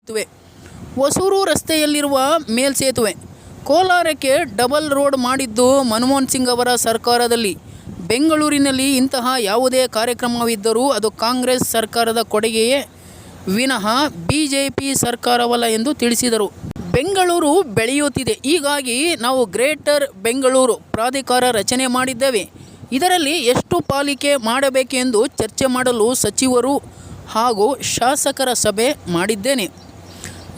ಸೇತುವೆ. ಹೊಸೂರು ರಸ್ತೆಯಲ್ಲಿರುವ ಮೇಲ್ಸೇತುವೆ. ಕೋಲಾರಕ್ಕೆ ಡಬಲ್ ರೋಡ್ ಮಾಡಿದ್ದು ಮನಮೋಹನ್ ಸಿಂಗ್ ಅವರ ಸರ್ಕಾರದಲ್ಲಿ. ಬೆಂಗಳೂರಿನಲ್ಲಿ ಇಂತಹ ಯಾವುದೇ ಕಾರ್ಯಕ್ರಮವಿದ್ದರೂ ಅದು ಕಾಂಗ್ರೆಸ್ ಸರ್ಕಾರದ ಕೊಡುಗೆಯೇ ವಿನಃ ಬಿ ಜೆ ಸರ್ಕಾರವಲ್ಲ ಎಂದು ತಿಳಿಸಿದರು. ಬೆಂಗಳೂರು ಬೆಳೆಯುತ್ತಿದೆ. ಹೀಗಾಗಿ ನಾವು ಗ್ರೇಟರ್ ಬೆಂಗಳೂರು ಪ್ರಾಧಿಕಾರ ರಚನೆ ಮಾಡಿದ್ದೇವೆ. ಇದರಲ್ಲಿ ಎಷ್ಟು ಪಾಲಿಕೆ ಮಾಡಬೇಕೆಂದು ಚರ್ಚೆ ಮಾಡಲು ಸಚಿವರು ಹಾಗೂ ಶಾಸಕರ ಸಭೆ ಮಾಡಿದ್ದೇನೆ.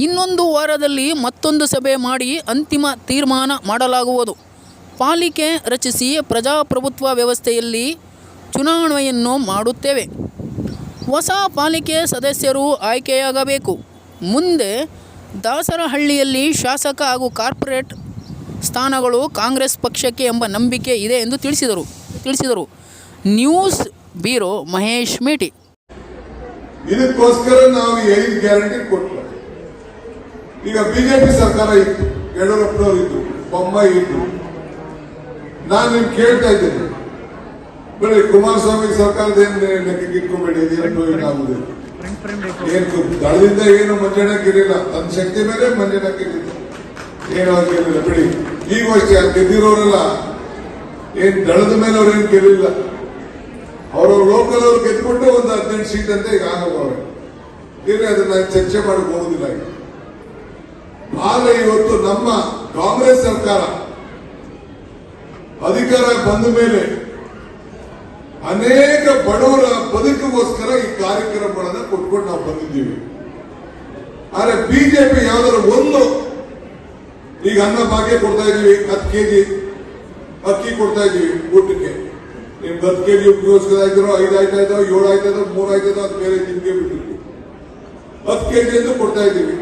ಇನ್ನೊಂದು ವಾರದಲ್ಲಿ ಮತ್ತೊಂದು ಸಭೆ ಮಾಡಿ ಅಂತಿಮ ತೀರ್ಮಾನ ಮಾಡಲಾಗುವುದು. ಪಾಲಿಕೆ ರಚಿಸಿ ಪ್ರಜಾಪ್ರಭುತ್ವ ವ್ಯವಸ್ಥೆಯಲ್ಲಿ ಚುನಾವಣೆಯನ್ನು ಮಾಡುತ್ತೇವೆ. ಹೊಸ ಪಾಲಿಕೆ ಸದಸ್ಯರು ಆಯ್ಕೆಯಾಗಬೇಕು. ಮುಂದೆ ದಾಸರಹಳ್ಳಿಯಲ್ಲಿ ಶಾಸಕ ಹಾಗೂ ಕಾರ್ಪೊರೇಟ್ ಸ್ಥಾನಗಳು ಕಾಂಗ್ರೆಸ್ ಪಕ್ಷಕ್ಕೆ ಎಂಬ ನಂಬಿಕೆ ಇದೆ ಎಂದು ತಿಳಿಸಿದರು. ತಿಳಿಸಿದರು. News bureau Mahesh Meti. ಇದಕ್ಕೋಸ್ಕರ ನಾವು ಗ್ಯಾರಂಟಿ ಕೊಟ್ಟು ಈಗ ಬಿಜೆಪಿ ಸರ್ಕಾರ ಇತ್ತು ಯಡಿಯೂರಪ್ಪನವರು ಇದ್ರು ಬೊಮ್ಮಾಯಿ ಇದ್ರು. ನಾನು ನಿಮ್ ಕೇಳ್ತಾ ಇದ್ದೇನೆ. ಬೇಡ ಕುಮಾರಸ್ವಾಮಿ ಸರ್ಕಾರದ ಏನ್ ಲೆಕ್ಕಕ್ಕೆ ಇಟ್ಕೊಂಬೇಡಿ ಏನಾಗುದಿಲ್ಲ ಏನ್ ದಳದಿಂದ ಏನು ಮಂಜಣ್ಣಕ್ಕಿರಲಿಲ್ಲ ತನ್ನ ಶಕ್ತಿ ಮೇಲೆ ಮಂಜಣ್ಣಕ್ಕಿರಲಿಲ್ಲ ಏನು ಆಗಿರಲಿಲ್ಲ. ಬಿಡಿ ಈಗ ಅಷ್ಟೇ ಅಲ್ಲಿ ಗೆದ್ದಿರೋರೆಲ್ಲ ಏನ್ ದಳದ ಮೇಲೆ ಅವ್ರೇನು ಗೆಲ್ಲಿಲ್ಲ ಅವರು ಲೋಕಲ್ ಅವ್ರು ಗೆದ್ಕೊಂಡು ಒಂದು ಹದಿನೆಂಟು ಸೀಟ್ ಅಂತ ಈಗ ಆಗಬಾರ ಇರ್ಲಿ ಅದನ್ನ ಚರ್ಚೆ ಮಾಡಕ್ ಹೋಗುದಿಲ್ಲ ಈಗ. ಆದ್ರೆ ಇವತ್ತು ನಮ್ಮ ಕಾಂಗ್ರೆಸ್ ಸರ್ಕಾರ ಅಧಿಕಾರ ಬಂದ ಮೇಲೆ ಅನೇಕ ಬಡವರ ಬದುಕಿಗೋಸ್ಕರ ಈ ಕಾರ್ಯಕ್ರಮಗಳನ್ನ ಕೊಟ್ಕೊಂಡು ನಾವು ಬಂದಿದ್ದೀವಿ. ಆದ್ರೆ ಬಿಜೆಪಿ ಯಾವ್ದಾದ್ರು ಒಂದು ಈಗ ಅನ್ನ ಭಾಗ್ಯ ಕೊಡ್ತಾ ಇದೀವಿ ಹತ್ತು ಕೆಜಿ ಅಕ್ಕಿ ಕೊಡ್ತಾ ಇದೀವಿ ಊಟಕ್ಕೆ. ನಿಮ್ಗೆ ಹತ್ತು ಕೆಜಿ ಉಪಯೋಗಿಸ್ತಾ ಇದ್ರು ಐದು ಆಯ್ತಾ ಇದ್ದೋ, ಏಳು ಆಯ್ತಾ ಇದ್ದೋ, ಮೂರು ಆಯ್ತಾ ಇದ್ದೋ, ಅದು ಬೇರೆ ನಿಮ್ಗೆ ಬಿಟ್ಟಿದ್ವಿ ಹತ್ತು ಕೆಜಿ ಅಂತ ಕೊಡ್ತಾ ಇದ್ದೀವಿ.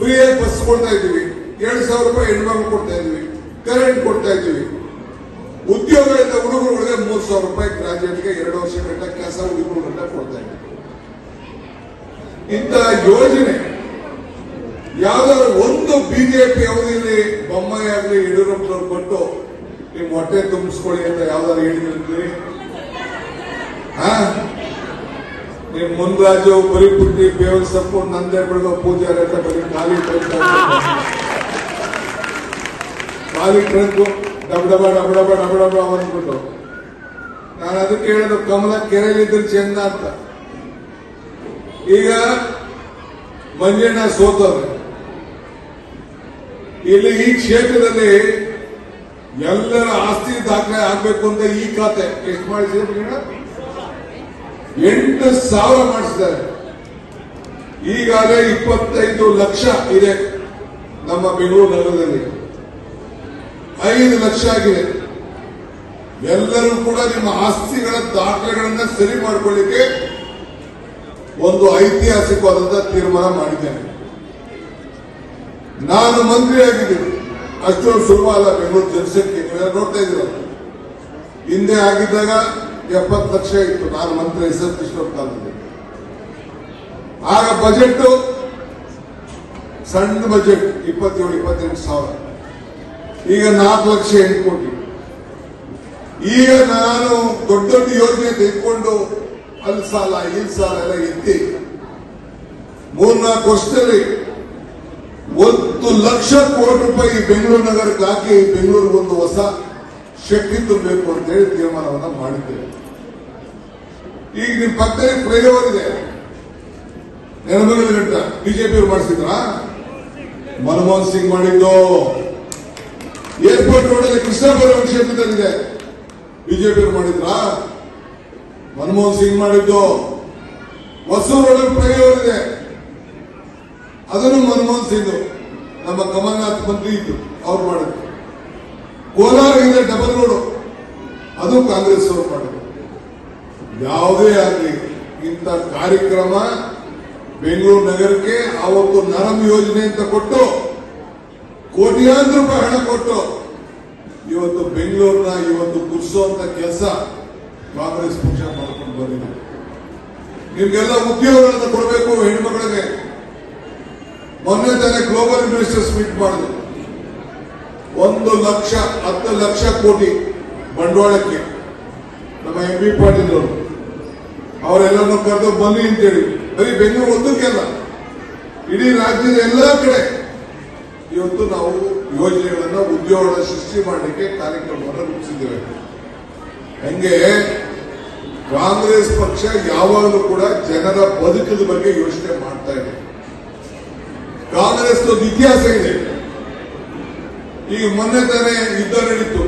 ಫ್ರೀಯಾಗಿ ಬಸ್ ಕೊಡ್ತಾ ಇದ್ದೀವಿ. ಎರಡು ಸಾವಿರ ರೂಪಾಯಿ ಹೆಣ್ಮಕ್ಳು ಕೊಡ್ತಾ ಇದ್ದೀವಿ. ಕರೆಂಟ್ ಕೊಡ್ತಾ ಇದ್ದೀವಿ. ಇದ್ದ ಹುಡುಗರುಗಳಿಗೆ ಮೂರು ಸಾವಿರ ರೂಪಾಯಿ ಗ್ರಾಜುಯೇಟ್ಗೆ ಎರಡು ವರ್ಷ ಗಂಟೆ ಕೆಲಸ ಹುಡುಗರು ಗಂಟೆ ಕೊಡ್ತಾ ಇದ್ದೀವಿ. ಇಂತಹ ಯೋಜನೆ ಯಾವ್ದಾದ್ರು ಒಂದು ಬಿಜೆಪಿ ಅವಧಿಯಲ್ಲಿ ಬೊಮ್ಮಾಯಿ ಆಗಲಿ, ಯಡಿಯೂರಪ್ಪನವ್ರು ಕೊಟ್ಟು ನಿಮ್ ಹೊಟ್ಟೆ ತುಂಬಿಸ್ಕೊಳ್ಳಿ ಅಂತ ಯಾವ್ದಾದ್ರು ಹೇಳಿದ್ರಿ ಹಾ ನಿಮ್ ಮುನ್ರಾಜು ಬರಿಪುಟ್ಟಿ ಬೇವನ್ ಸೊಪ್ಪು ನಂದೆ ಬೆಳಗೋ ಪೂಜೆ ಅಂತ ಬರೀ ಖಾಲಿ ಟ್ರಂಕ್ ಖಾಲಿ ಟ್ರಂಕು, ಡಬ್ ಡಬ ಡಬ ಡಬ ಡಬ ಡಬ ಅಂದ್ಬಿಟ್ಟು. ನಾನು ಅದಕ್ಕೆ ಹೇಳಿದ್ರು ಕಮಲ ಕೆರೆಯಲ್ಲಿದ್ದರೆ ಚೆಂದ ಅಂತ. ಈಗ ಮಂಜಣ್ಣ ಸೋತವ್ರೆ. ಇಲ್ಲಿ ಈ ಕ್ಷೇತ್ರದಲ್ಲಿ ಎಲ್ಲರ ಆಸ್ತಿ ದಾಖಲೆ ಆಗ್ಬೇಕು ಅಂತ ಈ ಖಾತೆ. ಎಷ್ಟು ಮಾಡಿಸಿದ್ರೆ? ಎಂಟು ಸಾವಿರ ಮಾಡಿಸಿದ್ದಾರೆ. ಈಗಾಗಲೇ ಇಪ್ಪತ್ತೈದು ಲಕ್ಷ ಇದೆ ನಮ್ಮ ಬೆಂಗಳೂರು ನಗರದಲ್ಲಿ. ಐದು ಲಕ್ಷ ಆಗಿದೆ. ಎಲ್ಲರೂ ಕೂಡ ನಿಮ್ಮ ಆಸ್ತಿಗಳ ದಾಖಲೆಗಳನ್ನ ಸರಿ ಮಾಡಿಕೊಳ್ಳಿಕ್ಕೆ ಒಂದು ಐತಿಹಾಸಿಕವಾದಂತಹ ತೀರ್ಮಾನ ಮಾಡಿದ್ದೇನೆ. ನಾನು ಮಂತ್ರಿ ಆಗಿದ್ದೀನಿ ಅಷ್ಟೊಂದು ಸುಲಭ ಅಲ್ಲ ಬೆಂಗಳೂರು ಜನಸಂಖ್ಯೆ. ನೋಡ್ತಾ ಇದ್ದೀರ? ಹಿಂದೆ ಆಗಿದ್ದಾಗ ಎಪ್ಪತ್ತು ಲಕ್ಷ ಇತ್ತು. ನಾನು ಮಂತ್ರಿ, ಎಸ್ ಕಾಲದಲ್ಲಿ ಆಗ ಬಜೆಟ್ ಸಣ್ಣ ಬಜೆಟ್, ಇಪ್ಪತ್ತೇಳು, ಇಪ್ಪತ್ತೆಂಟು ಸಾವಿರ. ಈಗ ನಾಲ್ಕು ಲಕ್ಷ ಎಂಟು ಕೋಟಿ. ಈಗ ನಾನು ದೊಡ್ಡ ದೊಡ್ಡ ಯೋಜನೆ ತೆಗೆದುಕೊಂಡು ಅಲ್ಲಿ ಸಾಲ, ಇಲ್ಲಿ ಸಾಲ ಎಲ್ಲ ಎತ್ತಿ ಮೂರ್ನಾಲ್ಕು ವರ್ಷದಲ್ಲಿ ಒಂದು ಲಕ್ಷ ಕೋಟಿ ರೂಪಾಯಿ ಬೆಂಗಳೂರು ನಗರಕ್ಕೆ ಹಾಕಿ ಬೆಂಗಳೂರಿಗೆ ಒಂದು ಹೊಸ ಶಕ್ತಿ ತುಂಬಬೇಕು ಅಂತ ಹೇಳಿ ತೀರ್ಮಾನವನ್ನ ಮಾಡಿದ್ದೇವೆ. ಈಗ ನಿಮ್ ಪಕ್ಕದಲ್ಲಿ ಫ್ಲೈಓವರ್ ಇದೆ. ನೆಲಮಂಗಲ ಗಂಟ ಬಿಜೆಪಿ ಮಾಡಿಸಿದ್ರಾ? ಮನಮೋಹನ್ ಸಿಂಗ್ ಮಾಡಿದ್ದು. ಏರ್ಪೋರ್ಟ್ ರೋಡ್ ಅಲ್ಲಿ ಕೃಷ್ಣಪುರ ಕ್ಷೇತ್ರದಲ್ಲಿದೆ. ಬಿಜೆಪಿ ಮಾಡಿದ್ರಾ? ಮನಮೋಹನ್ ಸಿಂಗ್ ಮಾಡಿದ್ದು. ಮಸೂರ್ ರೋಡ್ ಫ್ಲೈಓವರ್ ಇದೆ. ಅದನ್ನು ಮನಮೋಹನ್ ಸಿಂಗ್, ನಮ್ಮ ಕಮಲ್ನಾಥ್ ಮಂತ್ರಿ ಇದ್ದು ಅವ್ರು ಮಾಡಿದ್ರು. ಕೋಲಾರ ಇದೆ ಡಬಲ್ ರೋಡ್ ಅದು ಕಾಂಗ್ರೆಸ್ ಅವರು ಮಾಡಿದ್ರು ಯಾವುದೇ ಆಗಲಿ, ಇಂಥ ಕಾರ್ಯಕ್ರಮ ಬೆಂಗಳೂರು ನಗರಕ್ಕೆ ಅವತ್ತು ನರಮ್ ಯೋಜನೆ ಅಂತ ಕೊಟ್ಟು ಕೋಟ್ಯಾಂತರ ರೂಪಾಯಿ ಹಣ ಕೊಟ್ಟು ಇವತ್ತು ಬೆಂಗಳೂರಿನ ಇವತ್ತು ಗುರ್ಸುವಂತ ಕೆಲಸ ಕಾಂಗ್ರೆಸ್ ಪಕ್ಷ ಮಾಡ್ಕೊಂಡು ಬಂದಿದೆ. ನಿಮ್ಗೆಲ್ಲ ಉದ್ಯೋಗಗಳನ್ನು ಕೊಡಬೇಕು ಹೆಣ್ಮಕ್ಳಿಗೆ ಮೊನ್ನೆ ತಾನೇ ಗ್ಲೋಬಲ್ ಇನ್ವೆಸ್ಟರ್ಸ್ ಮೀಟ್ ಮಾಡಿದ್ರು. ಒಂದು ಲಕ್ಷ, ಹತ್ತು ಲಕ್ಷ ಕೋಟಿ ಬಂಡವಾಳಕ್ಕೆ ನಮ್ಮ ಎಂ ಬಿ ಪಾಟೀಲ್ ಅವರು ಅವರೆಲ್ಲರನ್ನು ಕರೆದು ಬನ್ನಿ ಅಂತೇಳಿ. ಬರೀ ಬೆಂಗಳೂರು ಒಂದಕ್ಕೆ ಅಲ್ಲ, ಇಡೀ ರಾಜ್ಯದ ಎಲ್ಲ ಕಡೆ. ಇವತ್ತು ನಾವು ಯೋಜನೆಗಳನ್ನ ಉದ್ಯೋಗ ಸೃಷ್ಟಿ ಮಾಡಲಿಕ್ಕೆ ಕಾರ್ಯಕ್ರಮವನ್ನು ರೂಪಿಸಿದ್ದೇವೆ. ಹಂಗೆ? ಕಾಂಗ್ರೆಸ್ ಪಕ್ಷ ಯಾವಾಗಲೂ ಕೂಡ ಜನರ ಬದುಕದ ಬಗ್ಗೆ ಯೋಚನೆ ಮಾಡ್ತಾ ಇದೆ. ಕಾಂಗ್ರೆಸ್ ಇತಿಹಾಸ ಇದೆ. ಈಗ ಮೊನ್ನೆ ತಾನೇ ಯುದ್ಧ ನಡೀತು.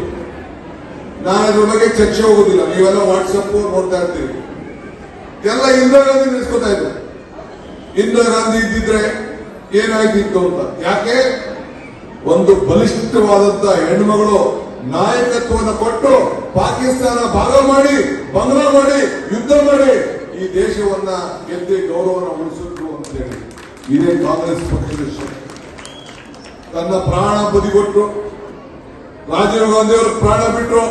ನಾನು ಅದ್ರ ಬಗ್ಗೆ ಚರ್ಚೆ ಹೋಗುದಿಲ್ಲ. ನೀವೆಲ್ಲ ವಾಟ್ಸಪ್ ನೋಡ್ತಾ ಇರ್ತೀವಿ ಎಲ್ಲ ಇಂದಿರಾ ಗಾಂಧಿ ನಿಲ್ಸ್ಕೊತಾ ಇದ್ರು. ಇಂದಿರಾ ಗಾಂಧಿ ಇದ್ದಿದ್ರೆ ಏನಾಯ್ತಿತ್ತು ಅಂತ. ಯಾಕೆ? ಒಂದು ಬಲಿಷ್ಠವಾದಂತ ಹೆಣ್ಮಗಳು ನಾಯಕತ್ವವನ್ನು ಕೊಟ್ಟು ಪಾಕಿಸ್ತಾನ ಭಾಗ ಮಾಡಿ, ಬಂಗ್ಲಾ ಮಾಡಿ, ಯುದ್ಧ ಮಾಡಿ ಈ ದೇಶವನ್ನ ಗೆದ್ದೆ ಗೌರವನ ಉಳಿಸಿದ್ರು ಅಂತ ಹೇಳಿ. ಇದೇ ಕಾಂಗ್ರೆಸ್ ಪಕ್ಷದ ಶಕ್ತಿ. ತನ್ನ ಪ್ರಾಣ ಬದಿಗೊಟ್ಟು ರಾಜೀವ್ ಗಾಂಧಿ ಅವರು ಪ್ರಾಣ ಬಿಟ್ಟರು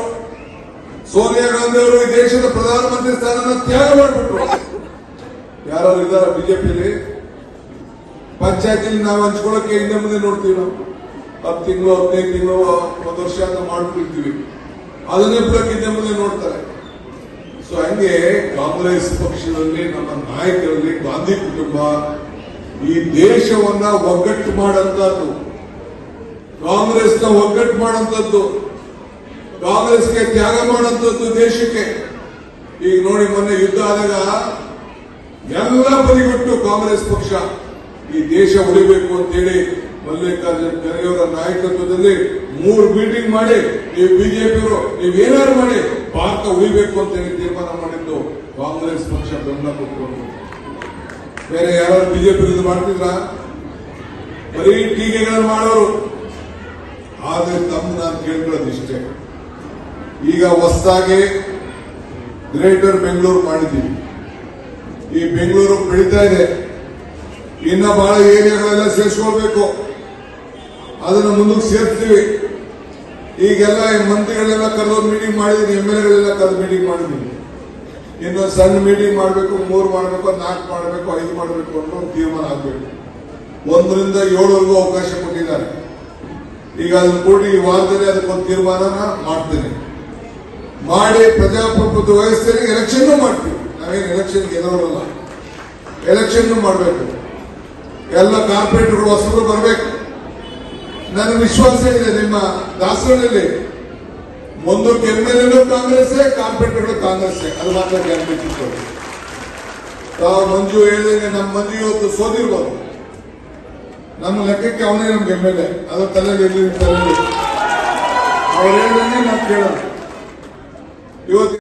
ಸೋನಿಯಾ ಗಾಂಧಿ ಅವರು ಈ ದೇಶದ ಪ್ರಧಾನಮಂತ್ರಿ ಸ್ಥಾನವನ್ನು ತ್ಯಾಗ ಮಾಡಿಬಿಟ್ರು. ಯಾರು ಇದಾರ ಬಿಜೆಪಿಯಲ್ಲಿ? ಪಂಚಾಯತಿಲಿ ನಾವು ಹಂಚ್ಕೊಳ್ಳೋಕೆ ಹಿಂದೆ ಮುಂದೆ ನೋಡ್ತೀವಿ ನಾವು. ಹತ್ತು ತಿಂಗಳು, ಹದಿನೈದು ತಿಂಗಳು ಒಂದು ವರ್ಷ ಅಂತ ಮಾಡ್ಬಿಟ್ಟಿರ್ತೀವಿ. ಅದನ್ನೇ ಬಿಡೋಕೆ ಹಿಂದೆ ಮುಂದೆ ನೋಡ್ತಾರೆ. ಸೊ ಹಂಗೆ ಕಾಂಗ್ರೆಸ್ ಪಕ್ಷದಲ್ಲಿ, ನಮ್ಮ ನಾಯಕರಲ್ಲಿ ಗಾಂಧಿ ಕುಟುಂಬ ಈ ದೇಶವನ್ನ ಒಗ್ಗಟ್ಟು ಮಾಡಂತದ್ದು. ಕಾಂಗ್ರೆಸ್ನ ಒಗ್ಗಟ್ಟು ಕಾಂಗ್ರೆಸ್ ಕಾಂಗ್ರೆಸ್ಗೆ ತ್ಯಾಗ ಮಾಡುವಂತದ್ದು ದೇಶಕ್ಕೆ. ಈಗ ನೋಡಿ ಮೊನ್ನೆ ಯುದ್ಧ ಆದಾಗ ಎಲ್ಲ ಬದಿಗೊಟ್ಟು ಕಾಂಗ್ರೆಸ್ ಪಕ್ಷ ಈ ದೇಶ ಉಳಿಬೇಕು ಅಂತೇಳಿ ಮಲ್ಲಿಕಾರ್ಜುನ ಖರ್ಗೆಯವರ ನಾಯಕತ್ವದಲ್ಲಿ ಮೂರು ಮೀಟಿಂಗ್ ಮಾಡಿ ನೀವು ಬಿಜೆಪಿಯವರು, ನೀವು ಏನಾದ್ರು ಮಾಡಿ ಭಾರತ ಉಳಿಬೇಕು ಅಂತ ಹೇಳಿ ತೀರ್ಮಾನ ಮಾಡಿದ್ದು ಕಾಂಗ್ರೆಸ್ ಪಕ್ಷ ಬೆಂಬಲ ಕೊಟ್ಕೊಂಡು. ಬೇರೆ ಯಾರು ಬಿಜೆಪಿ ಮಾಡ್ತಿದ್ರ? ಬರೀ ಟೀಕೆಗಳನ್ನು ಮಾಡೋರು. ಆದ್ರೆ ತಮ್ಮ ನಾನು ಕೇಳ್ಕೊಳ್ಳೋದು ಇಷ್ಟೇ. ಈಗ ಹೊಸದಾಗಿ ಗ್ರೇಟರ್ ಬೆಂಗಳೂರು ಮಾಡಿದ್ದೀವಿ. ಈ ಬೆಂಗಳೂರು ಬೆಳೀತಾ ಇದೆ. ಇನ್ನ ಬಹಳ ಏರಿಯಾಗಳೆಲ್ಲ ಸೇರಿಸ್ಕೊಳ್ಬೇಕು. ಅದನ್ನು ಮುಂದಕ್ಕೆ ಸೇರ್ತೀವಿ ಈಗೆಲ್ಲ ಮಂತ್ರಿಗಳೆಲ್ಲ ಕರೆದೋದು ಮೀಟಿಂಗ್ ಮಾಡಿದೀನಿ, ಎಂ ಎಲ್ ಎಗಳೆಲ್ಲ ಕರೆದು ಮೀಟಿಂಗ್ ಮಾಡಿದೀನಿ. ಇನ್ನು ಸಣ್ಣ ಮೀಟಿಂಗ್ ಮಾಡಬೇಕು, ಮೂರು ಮಾಡಬೇಕು, ನಾಲ್ಕು ಮಾಡಬೇಕು, ಐದು ಮಾಡಬೇಕು ಒಂದು ತೀರ್ಮಾನ ಆಗಬೇಕು. ಒಂದರಿಂದ ಏಳುವರೆಗೂ ಅವಕಾಶ ಕೊಟ್ಟಿದ್ದಾರೆ. ಈಗ ಅದನ್ನ ಕೂಡಿ ಈ ವಾರದಲ್ಲಿ ಅದಕ್ಕೊಂದು ತೀರ್ಮಾನನ ಮಾಡ್ತೇನೆ. ಮಾಡಿ ಪ್ರಜಾಪ್ರಭುತ್ವ ವ್ಯವಸ್ಥೆಗೆ ಎಲೆಕ್ಷನ್ ಮಾಡ್ತೀವಿ. ನಾವೇನು ಎಲೆಕ್ಷನ್ ಗೆಲ್ಲೋರಲ್ಲ ಎಲೆಕ್ಷನ್ ಮಾಡಬೇಕು. ಎಲ್ಲ ಕಾರ್ಪೊರೇಟ್ಗಳು ಹೊಸರು ಬರಬೇಕು. ನನ್ನ ವಿಶ್ವಾಸ ಇದೆ, ನಿಮ್ಮ ದಾಸರಲ್ಲಿ ಒಂದು ಕೆಮ್ಮೆಲ್ಲೂ ಕಾಂಗ್ರೆಸ್ ಕಾರ್ಪೊರೇಟ್ಗಳು ಕಾಂಗ್ರೆಸ್ ಅದು ಮಾತ್ರ ಗ್ಯಾರಂಟಿ ತಾವು ಮಂಜು ಹೇಳಿದ್ರೆ ನಮ್ಮ ಮಂಜು ಇವತ್ತು ಸೋದಿರ್ಬೋದು ನಮ್ಮ ಲೆಕ್ಕಕ್ಕೆ ಅವನೇ ನಮ್ಗೆ ಎಂ ಎಲ್ ಎ ಅದ್ರ ತಲೆಗೆ ಅವ್ರು ಹೇಳಿದಂಗೆ ನಾವು ಕೇಳೋಣ ಇವತ್ತು